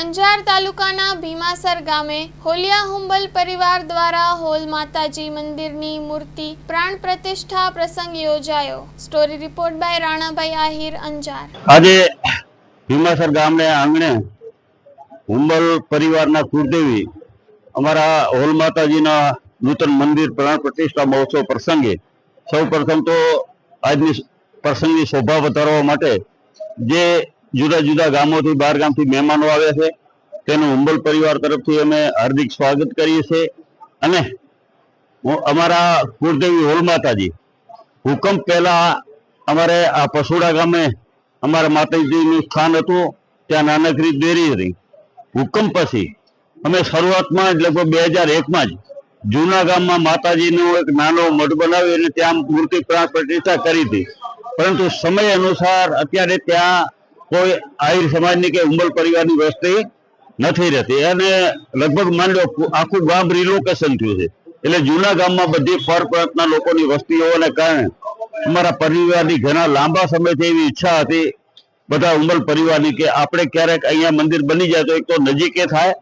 અંજાર તાલુકાના ભીમાસર ગામે હોલિયા હુંબલ પરિવાર દ્વારા હોલ માતાજી મંદિરની મૂર્તિ પ્રાણ પ્રતિષ્ઠા પ્રસંગ યોજાયો. Story report by Ranabhai Ahir, Anjar. આજે ભીમાસર ગામને આંગણે હુંબલ પરિવારના કુળદેવી અમારા હોલ માતાજીના નૂતન મંદિર પ્રાણ પ્રતિષ્ઠા મહોત્સવ પ્રસંગે સૌ પ્રથમ તો આજની પ્રસંગની શોભા વધારવા માટે જે જુદા જુદા ગામોથી બહાર ગામથી મહેમાનો આવ્યા છે. તેનું ઉંબલ પરિવાર તરફથી અમે હાર્દિક સ્વાગત કરીએ છીએ. અને અમારા કુળદેવી હોલ માતાજી, હુકમ પહેલા અમારે આ પસુડા ગામે અમારા માતાજીનું સ્થાન હતું. ત્યાં નાનકડી ડેરી હતી. હુકમ પછી અમે શરૂઆતમાં જ લગભગ બે હજાર એકમાં જ જૂના ગામમાં માતાજીનો એક નાનો મઠ બનાવી અને ત્યાં મૂર્તિ પ્રાણ પ્રતિષ્ઠા કરી હતી. પરંતુ સમય અનુસાર અત્યારે ત્યાં કોઈ આહિર સમાજની કે ઉંબલ પરિવારની વસ્તી નથી રહેતી. અને લગભગ માની લો આખું ગામ રિલોકેશન થયું છે. એટલે જૂના ગામમાં બધી પર પ્રાંતના લોકોની વસ્તી હોવાને કારણે અમારા પરિવારની ઘણા લાંબા સમયથી એવી ઈચ્છા હતી બધા ઉંમર પરિવારની કે આપણે ક્યારેક અહીંયા મંદિર બની જાય તો એક તો નજીકે થાય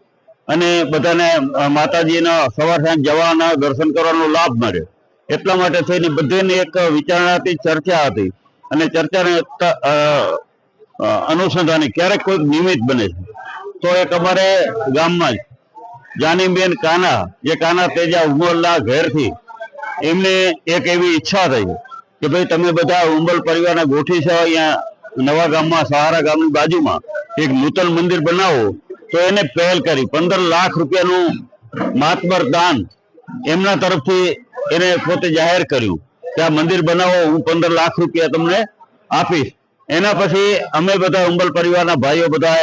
અને બધાને માતાજીના સવાર સાંજ જવાના, દર્શન કરવાનો લાભ મળે. એટલા માટે થઈને બધાને એક વિચારણા હતી ચર્ચા હતી. અને ચર્ચાને અનુસંધાને ક્યારેક કોઈક નિમિત્ત બને છે. તો એક અમારે ગામમાં જ જાનીબેન કાના, જે કાના તેજા ઉમરલા ઘેરથી એમને એક એવી ઈચ્છા થઈ કે ભાઈ તમે બધા ઉંબલ પરિવારના ગોઠી છો અહીંયા નવા ગામમાં, સહારા ગામની બાજુમાં એક નૂતન મંદિર બનાવો. તો એને પહેલ કરી. પંદર લાખ રૂપિયાનું માતબર દાન એમના તરફથી એને પોતે જાહેર કર્યું કે આ મંદિર બનાવો, હું પંદર લાખ રૂપિયા તમને આપીશ. એના પછી અમે બધા ઉંબલ પરિવારના ભાઈઓ બધા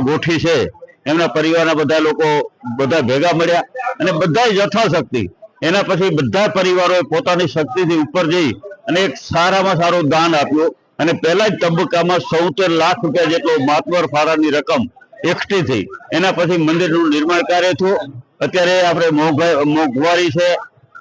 ગોઠી છે. એમના પરિવારના બધા લોકો બધા ભેગા મળ્યા અને બધા યથાશક્તિ. એના પછી બધા પરિવારોએ પોતાની શક્તિથી ઉપર જઈ અને એક સારામાં સારું દાન આપ્યું. અને પહેલા જ તબક્કામાં સૌતેર લાખ રૂપિયા જેટલો માતવર ફાળાની રકમ એકઠી થઈ. એના પછી મંદિરનું નિર્માણ કાર્ય થયું. અત્યારે આપણે મોંઘા- મોંઘવારી છે.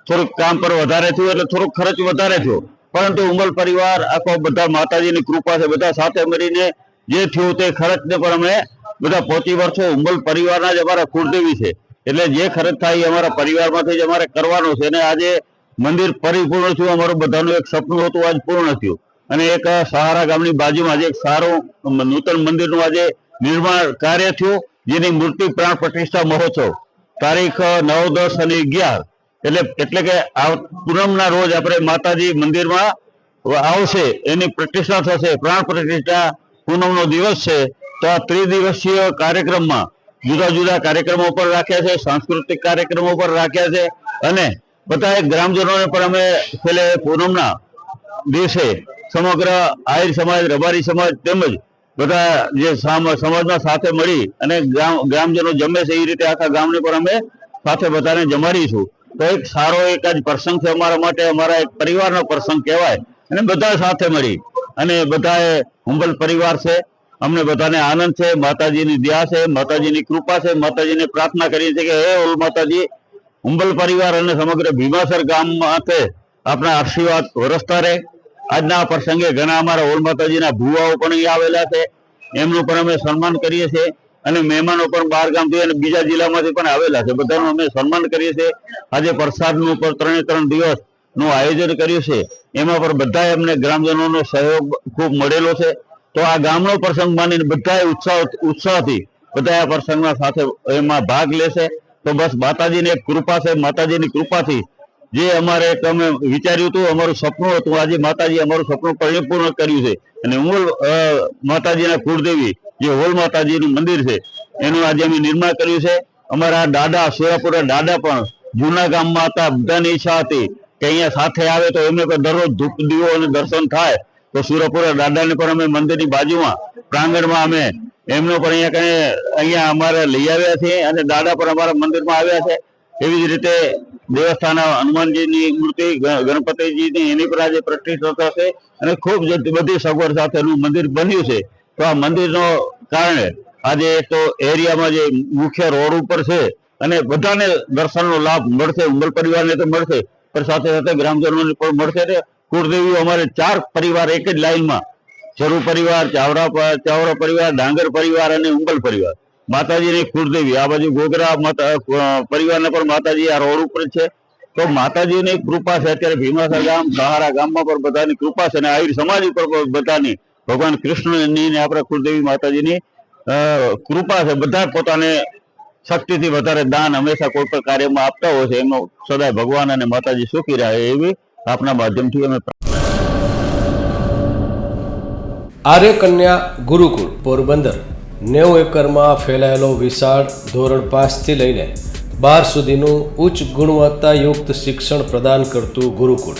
થોડુંક કામ પર વધારે થયું એટલે થોડુંક ખર્ચ વધારે થયો. પરંતુ ઉમર પરિવાર, આખો બધા માતાજીની કૃપા છે, બધા સાથે મળીને જે થયું તે ખર્ચને પણ અમે બધા પહોંચી વર્ષો ઉંબલ પરિવારના જ અમારા કુળદેવી છે. એટલે જે ખર્ચ થાય એ અમારા પરિવારમાંથી જ અમારે કરવાનો છે. અને આજે મંદિર પરિપૂર્ણ થયું. અમારું બધાનું એક સપનું હતું, આજ પૂર્ણ થયું. અને એક સહારા ગામની બાજુમાં આજે એક સારું નૂતન મંદિરનું આજે નિર્માણ કાર્ય થયું, જેની મૂર્તિ પ્રાણ પ્રતિષ્ઠા મહોત્સવ. તારીખ નવ દસ અને અગિયાર એટલે એટલે કે આ પૂનમના રોજ આપણે માતાજી મંદિરમાં આવશે, એની પ્રતિષ્ઠા થશે, પ્રાણ પ્રતિષ્ઠા પૂનમનો દિવસ છે. તો આ ત્રિદિવસીય કાર્યક્રમમાં જુદા જુદા કાર્યક્રમો પર રાખ્યા છે, સાંસ્કૃતિક કાર્યક્રમો પણ રાખ્યા છે. અને બધા ગ્રામજનોને પણ અમે છેલ્લે પૂનમના દિવસે સમગ્ર આહિર સમાજ, રબારી સમાજ તેમજ બધા જે સામ- સમાજમાં સાથે મળી અને ગ્રામ, ગ્રામજનો જમે છે એ રીતે આખા ગામને પણ અમે સાથે બધાને જમાડીશું. તો એક સારો એક જ પ્રસંગ છે અમારા માટે, અમારા એક પરિવારનો પ્રસંગ કહેવાય. અને બધા સાથે મળી. અને બધાએ હુંબલ પરિવાર છે. અમને બધાને આનંદ છે. માતાજીની દયા છે, માતાજીની કૃપા છે. માતાજીને પ્રાર્થના કરીએ છીએ કે હે ઓલ માતાજી, હુંબલ પરિવાર અને સમગ્ર ભીમાસર ગામ માટે આપણા આશીર્વાદ વરસતા રહે. આજના પ્રસંગે ઘણા અમારા ઓલ માતાજીના ભુવાઓ પણ આવેલા છે. એમનું પણ અમે સન્માન કરીએ છીએ. અને મહેમાનો પણ બહાર ગામથી અને બીજા જિલ્લામાંથી પણ આવેલા છે. બધાનું અમે સન્માન કરીએ છીએ. આજે પ્રસાદનું પણ ત્રણે ત્રણ દિવસનું આયોજન કર્યું છે. એમાં પણ બધાએ અમને ગ્રામજનોનો સહયોગ ખૂબ મળેલો છે. તો આ ગામનો પ્રસંગ માનીને બધાએ ઉત્સાહ ઉત્સાહથી બધા આ પ્રસંગમાં સાથે એમાં ભાગ લેશે. તો બસ માતાજીની એક કૃપા છે. માતાજીની કૃપાથી જે અમારે અમે વિચાર્યું હતું, અમારું સપનું હતું. આજે માતાજી અમારું સપનું પરિપૂર્ણ કર્યું છે. અને હું માતાજીના કુળદેવી જે હોલ માતાજીનું મંદિર છે, એનું આજે અમે નિર્માણ કર્યું છે. અમારા દાદા સુરાપુરા દાદા પણ જૂના ગામમાં હતા, બધાની ઈચ્છા હતી કે અહીંયા સાથે આવે તો એમને પણ દરરોજ ધૂપ, દીવો અને દર્શન થાય. તો સુરપુરા દાદાને પણ અમે મંદિરની બાજુમાં, પ્રાંગણમાં અમે એમનો પણ અહીંયા કઈ અહીંયા અમારે લઈ આવ્યા છે અને દાદા પણ અમારા મંદિરમાં આવ્યા છે. એવી જ રીતે દેવસ્થાન હનુમાનજીની મૂર્તિ ગણપતિજીની એની પણ આજે પ્રતિષ્ઠા થશે અને ખૂબ બધી સગવડ સાથેનું મંદિર બન્યું છે. તો આ મંદિરનો કારણે આજે તો એરિયામાં જે મુખ્ય રોડ ઉપર છે અને બધાને દર્શનનો લાભ મળશે ઉંમર પરિવારને તો મળશે, પણ સાથે સાથે ગ્રામજનોને પણ મળશે ને કુળદેવી અમારે ચાર પરિવાર એક જ લાઈનમાં ચરુ પરિવાર ચાવડા ચાવરા પરિવાર, ડાંગર પરિવાર અને ઉંબલ પરિવાર. માતાજીની કુળદેવી, આ બાજુ ગોગરા માતા પરિવારના પણ માતાજી આ રોડ ઉપર છે. તો માતાજીની કૃપા છે, અત્યારે ભીમાસર ગામ સહારા ગામમાં પણ બધાની કૃપા છે અને આયુર સમાજ ઉપર બધાની ભગવાન કૃષ્ણની આપણા કુળદેવી માતાજીની કૃપા છે, બધા પોતાને શક્તિથી વધારે દાન હંમેશા કોઈ પણ કાર્યમાં આપતા હોય છે એમનો સદાય ભગવાન અને માતાજી સુખી રહે એવી આપના માધ્યમથી અમે આર્ય કન્યા ગુરુકુળ, પોરબંદર. નેવું એકરમાં ફેલાયેલો વિશાળ ધોરણ પાંચથી લઈને બાર સુધીનું ઉચ્ચ ગુણવત્તાયુક્ત શિક્ષણ પ્રદાન કરતું ગુરુકુળ.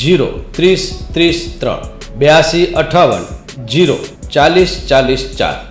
જીરો ત્રીસ ત્રીસ ત્રણ બ્યાસી અઠાવન જીરો ચાલીસ ચાલીસ ચાર.